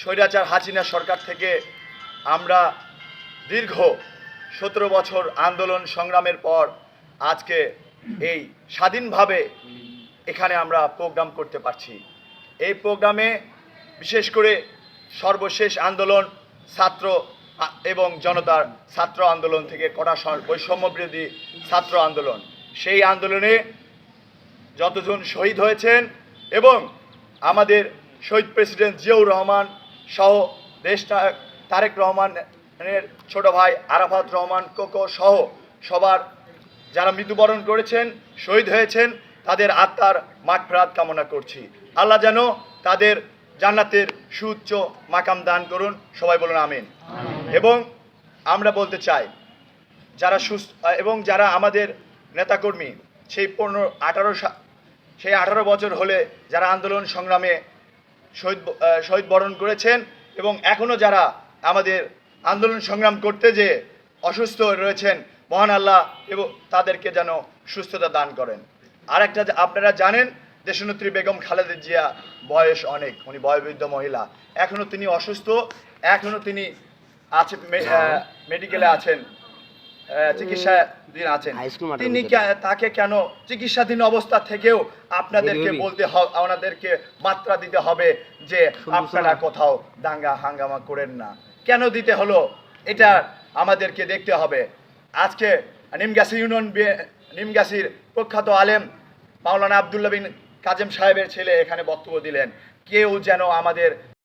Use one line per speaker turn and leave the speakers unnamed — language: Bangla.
স্বৈরাচার হাসিনা সরকার থেকে আমরা দীর্ঘ সতেরো বছর আন্দোলন সংগ্রামের পর আজকে এই স্বাধীনভাবে এখানে আমরা প্রোগ্রাম করতে পারছি। এই প্রোগ্রামে বিশেষ করে সর্বশেষ আন্দোলন ছাত্র এবং জনতার ছাত্র আন্দোলন থেকে কড়া বৈষম্য বিরোধী ছাত্র আন্দোলন। সেই আন্দোলনে যতজন শহীদ হয়েছেন এবং আমাদের শহীদ প্রেসিডেন্ট জিয়াউর রহমান সহ দেশটা তারেক রহমানের ছোট ভাই আরাফাত রহমান কোকো সহ সবার যারা মৃত্যুবরণ করেছেন শহীদ হয়েছেন তাদের আত্মার মাঠফেরাত কামনা করছি। আল্লাহ যেন তাদের জান্নাতের সুউচ্চ মাকাম দান করুন। সবাই বলুন আমিন। এবং আমরা বলতে চাই যারা সুস্থ এবং যারা আমাদের নেতাকর্মী সেই পনেরো আঠারো সেই আঠারো বছর হলে যারা আন্দোলন সংগ্রামে শহীদ শহীদ বরণ করেছেন এবং এখনও যারা আমাদের আন্দোলন সংগ্রাম করতে যে অসুস্থ রয়েছেন মহান আল্লাহ এবং তাদেরকে যেন সুস্থতা দান করেন। আর একটা যে আপনারা জানেন দেশনেত্রী বেগম খালেদা জিয়া বয়স অনেক উনি বয়োবৃদ্ধ মহিলা। এখনও তিনি অসুস্থ এখনও তিনি আছে মেডিকেলে আছেন। আহ, চিকিৎসাধীন আছেন। তিনি তাকে কেন চিকিৎসাধীন অবস্থা থেকেও আপনাদেরকে বলতে হবে মাত্রা দিতে হবে যে আপনারা কোথাও দাঙ্গা হাঙ্গামা করেন না। কেন দিতে হলো? এটা আমাদেরকে দেখতে হবে। আজকে নিমগাছি ইউনিয়ন নিমগাছির প্রখ্যাত আলেম মাওলানা আবদুল্লাহ বিন কাজেম সাহেবের ছেলে এখানে বক্তব্য দিলেন। কেউ যেন আমাদের